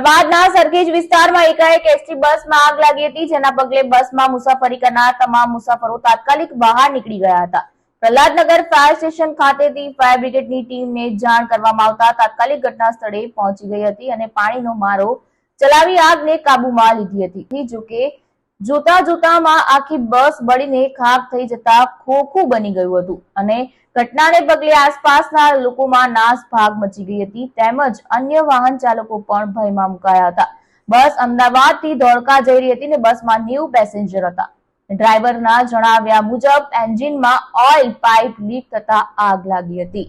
અમદાવાદના સરખેજ વિસ્તારમાં એકાએક એસટી બસમાં આગ લાગી હતી. જેના પગલે બસમાં મુસાફરી કરનાર તમામ મુસાફરો તાત્કાલિક બહાર નીકળી ગયા હતા. પ્રહલાદનગર ફાયર સ્ટેશન ખાતેથી ફાયર બ્રિગેડની ટીમને જાણ કરવામાં આવતા તાત્કાલિક ઘટના સ્થળે પહોંચી ગઈ હતી અને પાણીનો મારો ચલાવી આગને કાબુમાં લીધી હતી. જોકે જોતા જોતામાં આખી બસ બળીને ખાક થઈ જતા ખોખું બની ગયું હતું અને ઘટનાને પગલે આસપાસના લોકોમાં નાસભાગ મચી ગઈ હતી. તેમજ અન્ય વાહન ચાલકો પણ ભયમાં મુકાયા હતા. બસ અમદાવાદથી ધોળકા જઈ રહી હતી ને બસમાં નેવું પેસેન્જર હતા. ડ્રાઈવરના જણાવ્યા મુજબ, એન્જિનમાં ઓઇલ પાઇપ લીક થતા આગ લાગી હતી.